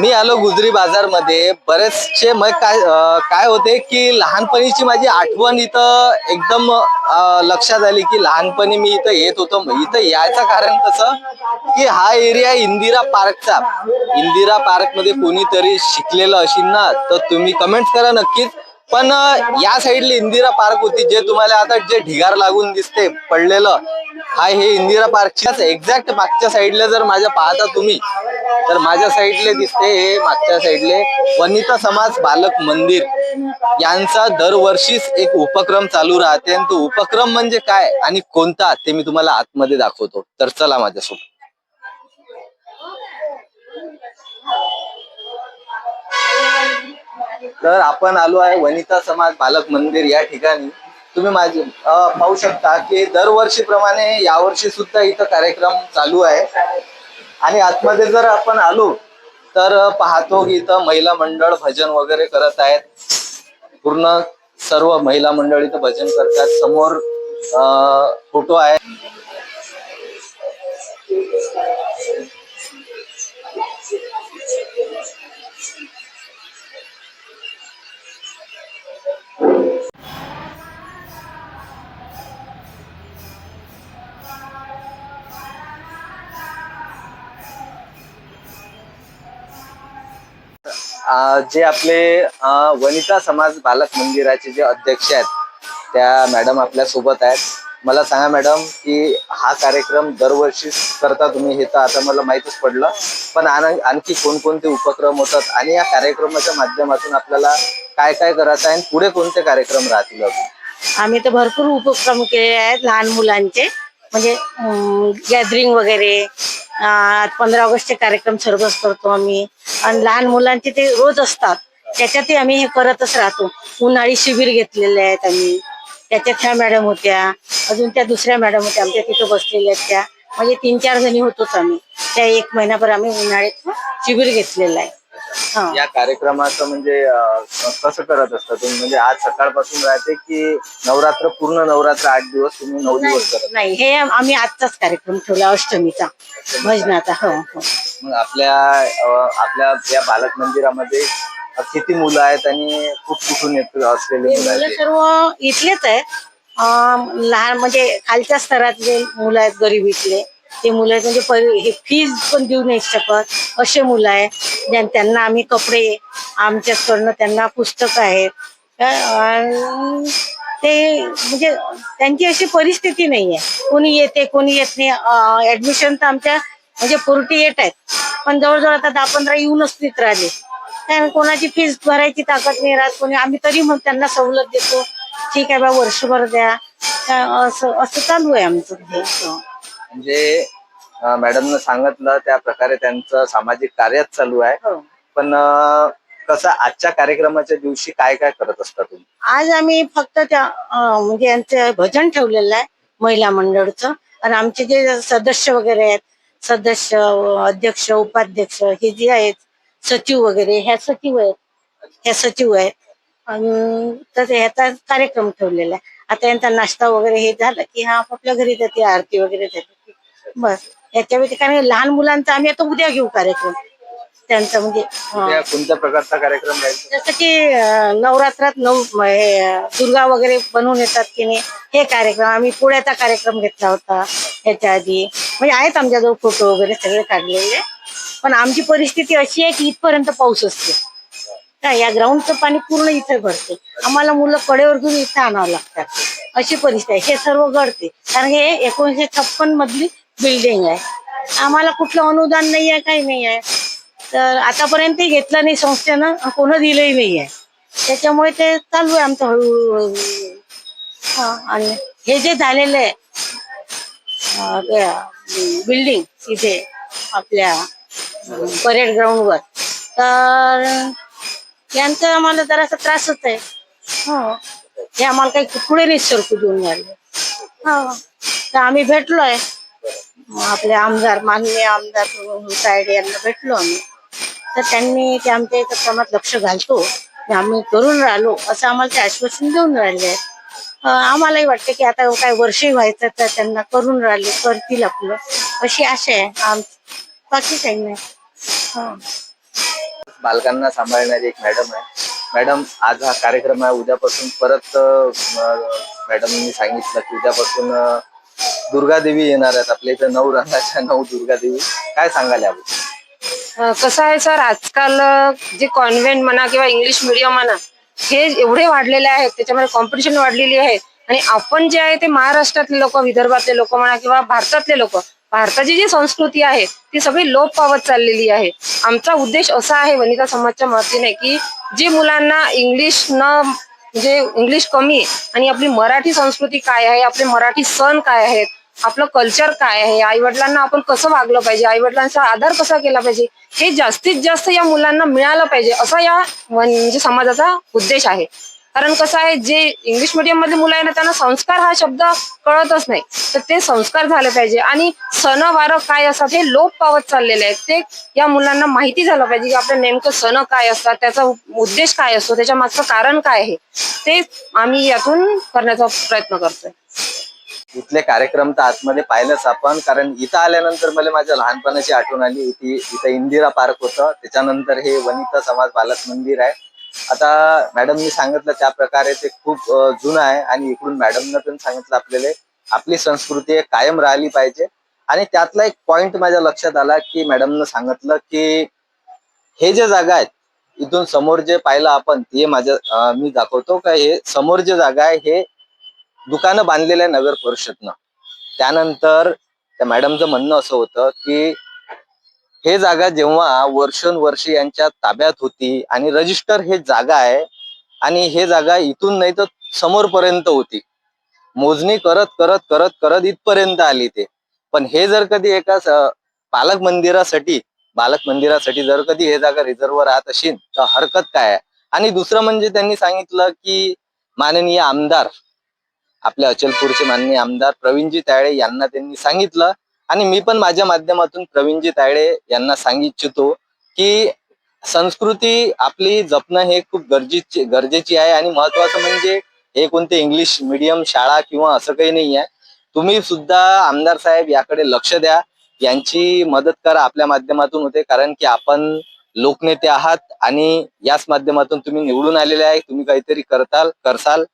मी आलो गुजरी बाजारमध्ये बरेचसे मग काय काय होते की लहानपणीची माझी आठवण इथं एकदम लक्षात आली की लहानपणी मी इथं येत होतो. इथं यायचं कारण कसं की हा एरिया इंदिरा पार्कचा. इंदिरा पार्कमध्ये कोणीतरी शिकलेलं असेल ना तर तुम्ही कमेंट करा नक्कीच. पण या साईडला इंदिरा पार्क होती जे तुम्हाला आता जे ढिगार लागून दिसते पडलेलं हा हे इंदिरा पार्कच्याच एक्झॅक्ट मागच्या साईडला जर माझ्या पाहता तुम्ही तर माझ्या साईडले दिसते हे मागच्या साईडले वनिता समाज बालक मंदिर. यांचा दरवर्षीच एक उपक्रम चालू राहते. आणि तो उपक्रम म्हणजे काय आणि कोणता ते मी तुम्हाला आतमध्ये दाखवतो. तर चला माझ्यासोबत. तर आपण आलो आहे वनिता समाज बालक मंदिर या ठिकाणी. तुम्ही माझे पाहू शकता की दरवर्षीप्रमाणे यावर्षी सुद्धा इथं कार्यक्रम चालू आहे. आणि आतमध्ये जर आपण आलो तर पाहतो की इथं महिला मंडळ भजन वगैरे करत आहेत. पूर्ण सर्व महिला मंडळ इथं भजन करतात. समोर फोटो आहे. जे आपले वनिता समाज बालक मंदिराचे जे अध्यक्ष आहेत त्या मॅडम आपल्यासोबत आहेत. मला सांगा मॅडम की हा कार्यक्रम दरवर्षी करता तुम्ही हे तर आता मला माहितच पडलं पण आणखी कोणकोणते उपक्रम होतात आणि या कार्यक्रमाच्या माध्यमातून आपल्याला काय काय करायचं आहे आणि पुढे कोणते कार्यक्रम राहतील अजून? आम्ही तर भरपूर उपक्रम केले आहेत लहान मुलांचे म्हणजे गॅदरिंग वगैरे पंधरा ऑगस्टचे कार्यक्रम सर्वच करतो आम्ही. आणि लहान मुलांचे ते रोज असतात. त्याच्यातही आम्ही हे करतच राहतो. उन्हाळी शिबिर घेतलेले आहेत आम्ही. त्याच्यात ह्या मॅडम होत्या. अजून त्या दुसऱ्या मॅडम होत्या. आमच्या तिथं बसलेल्या आहेत त्या. म्हणजे तीन चार जणी होतोच आम्ही. त्या एक महिनाभर आम्ही उन्हाळ्यात शिबिर घेतलेलं आहे. हा. या कार्यक्रमाचं म्हणजे अं, कसं करत असता तुम्ही? म्हणजे आज सकाळपासून राहते की नवरात्र पूर्ण नवरात्र आठ दिवस तुम्ही नऊ दिवस करत? नाही हे आम्ही आजचाच कार्यक्रम ठेवला अष्टमीचा भजनाचा हो हो. मग आपल्या अं, आपल्या या बालक मंदिरामध्ये किती मुलं आहेत आणि खूप कुठून येत असलेले मुलं मुलं आहेत? सर्व इथलेच आहेत. अं, लहान म्हणजे खालच्या स्तरातले मुलं आहेत गरिबीतले ते मुलं आहेत म्हणजे हे फीज पण देऊ नाही शकत. असे मुलं आहे ज्यां- त्यांना आम्ही कपडे आमच्याकडनं त्यांना पुस्तक आहेत. अं, ते म्हणजे त्यांची अशी परिस्थिती नाही आहे कोणी येते कोणी येत नाही. ऍडमिशन तर आमच्या म्हणजे फोर्टी एट आहेत. पण जवळजवळ आता दहा पंधरा येऊनच तिथं राहिले. कारण कोणाची फीज भरायची ताकद नाही राहत. कोणी आम्ही तरी मग त्यांना सवलत देतो. ठीक आहे बा वर्षभर द्या. का असं असं चालू आहे आमचं हे. म्हणजे मॅडमनं सांगितलं त्या प्रकारे त्यांचं सामाजिक कार्यच चालू आहे. हो. पण कसं आजच्या कार्यक्रमाच्या दिवशी काय काय करत असता तुम्ही? आज आम्ही फक्त त्या म्हणजे यांचं भजन ठेवलेलं आहे महिला मंडळचं. आणि आमचे जे सदस्य वगैरे आहेत सदस्य अध्यक्ष उपाध्यक्ष हे जे आहेत सचिव वगैरे ह्या सचिव आहेत. ह्या सचिव आहेत. तर ह्याचा कार्यक्रम ठेवलेला आहे. आता यांचा नाश्ता वगैरे हे झालं की हा आपापल्या घरी जाते आरती वगैरे झाली बस. याच्या व्यतिरिक्त कारण लहान मुलांचा आम्ही आता उद्या घेऊ कार्यक्रम. त्यांचा म्हणजे हा. कोणत्या प्रकारचा कार्यक्रम राहील? जसं की अं, नवरात्रात नऊ म- हे, अं, दुर्गा वगैरे बनवून येतात की नाही हे कार्यक्रम आम्ही पुण्याचा कार्यक्रम घेतला होता याच्या आधी. म्हणजे आहेत आमच्याजवळ फोटो वगैरे सगळे काढलेले. पण आमची परिस्थिती अशी आहे की इथपर्यंत पाऊस असते. काय या ग्राउंडचं पाणी पूर्ण इथं भरते. आम्हाला मुलं कडेवर घेऊन इथं आणावं लागतात. अशी परिस्थिती आहे. हे सर्व घडते. कारण हे एकोणीसशे छप्पन मधली बिल्डिंग आहे. आम्हाला कुठलं अनुदान नाही आहे काही नाही आहे. तर आतापर्यंत घेतलं नाही संस्थेनं आणि कोणं दिलंही नाही आहे. त्याच्यामुळे ते चालू आहे आमचं हळूहळू. हा आणि हे जे झालेलं आहे बिल्डिंग इथे आपल्या परेड ग्राउंडवर तर यांचं आम्हाला जरासा त्रासच आहे. हो. हे आम्हाला काही पुढे नाही सरकू देऊन राहिले. हो. तर आम्ही भेटलोय. आपले आमदार माननीय आमदार सायडे यांना भेटलो आम्ही. तर त्यांनी ते आमच्या इथं कामात लक्ष घालतो. आम्ही करून राहिलो असं आम्हाला ते आश्वासन देऊन राहिले. आम्हालाही वाटतं की आता काय वर्षही व्हायचं तर त्यांना करून राहिले करतील आपलं. अशी आशा आहे. आम बाकी काही नाही. हो. बालकांना सांभाळणारी एक मॅडम आहे. मॅडम आज हा कार्यक्रम आहे. उद्यापासून परत मॅडमनी सांगितलं की उद्यापासून दुर्गादेवी येणार आहेत. आपल्या इथं नऊ रंगाच्या नऊ दुर्गादेवी काय सांगाल याबद्दल? कसं आहे सर आजकाल जे कॉन्व्हेंट म्हणा किंवा इंग्लिश मिडियम म्हणा हे एवढे वाढलेले आहेत. त्याच्यामध्ये कॉम्पिटिशन वाढलेली आहे. आणि आपण जे आहे ते महाराष्ट्रातले लोक विदर्भातले लोक म्हणा किंवा भारतातले लोक भारताची जी संस्कृती आहे ती सगळी लोप पावत चाललेली आहे. आमचा उद्देश असा आहे वनिता समाजच्या मदतीने की जे मुलांना इंग्लिश न म्हणजे इंग्लिश कमी आणि आपली मराठी संस्कृती काय आहे आपले मराठी सण काय आहेत आपलं कल्चर काय आहे आई वडिलांना आपण कसं वागलं पाहिजे आई वडिलांचा आदर कसा केला पाहिजे हे जास्तीत जास्त या मुलांना मिळालं पाहिजे असा या म्हणजे समाजाचा उद्देश आहे. कारण कसं आहे जे इंग्लिश मिडियम मधले मुलं आहे ना त्यांना संस्कार हा शब्द कळतच नाही. तर ते संस्कार झाले पाहिजे. आणि सणवार काय असतात हे लोप पावत चाललेले आहेत. ते या मुलांना माहिती झालं पाहिजे की आपलं नेमकं सण काय असतात त्याचा उद्देश काय असतो त्याच्या मागचं कारण काय आहे. ते आम्ही यातून करण्याचा प्रयत्न करतोय. इथले कार्यक्रम तर आतमध्ये पाहिलंच आपण. कारण इथं आल्यानंतर मला माझ्या लहानपणाची आठवण आली. इथे इथं इंदिरा पार्क होतं. त्याच्यानंतर हे वनिता समाज बालक मंदिर आहे. आता मॅडमनी सांगितलं त्या प्रकारे ते खूप जुनं आहे आणि इकडून मॅडमनं पण सांगितलं आपल्याला आपली संस्कृती कायम राहिली पाहिजे. आणि त्यातला एक पॉइंट माझ्या लक्षात आला की मॅडमनं सांगितलं की हे जे जागा आहेत इथून समोर जे पाहिलं आपण ते माझ्या मी दाखवतो का हे समोर जे जागा आहे हे दुकानं बांधलेलं आहे नगर परिषदनं. त्यानंतर त्या मॅडमचं म्हणणं असं होतं की हे जागा जेव्हा वर्षोनवर्ष यांच्या ताब्यात होती आणि रजिस्टर हे जागा आहे आणि हे जागा इथून नाही तर समोरपर्यंत होती. मोजणी करत करत करत करत इथपर्यंत आली ते. पण हे जर कधी एका पालक मंदिरासाठी बालक मंदिरासाठी जर कधी हे जागा रिझर्व राहत असेल तर हरकत काय आहे? आणि दुसरं म्हणजे त्यांनी सांगितलं की माननीय आमदार आपल्या अचलपूरचे माननीय आमदार प्रवीणजी तायडे यांना त्यांनी सांगितलं आणि मी पण माझ्या माध्यमातून प्रवीणजी तायडे यांना सांगू इच्छितो की संस्कृती आपली जपणं हे खूप गरजेची गरजेची आहे आणि महत्वाचं म्हणजे हे कोणते इंग्लिश मिडियम शाळा किंवा असं काही नाही आहे. तुम्ही सुद्धा आमदार साहेब याकडे लक्ष द्या. यांची मदत करा आपल्या माध्यमातून होते. कारण की आपण लोकनेते आहात आणि याच माध्यमातून तुम्ही निवडून आलेले आहे. तुम्ही काहीतरी करताल करसाल.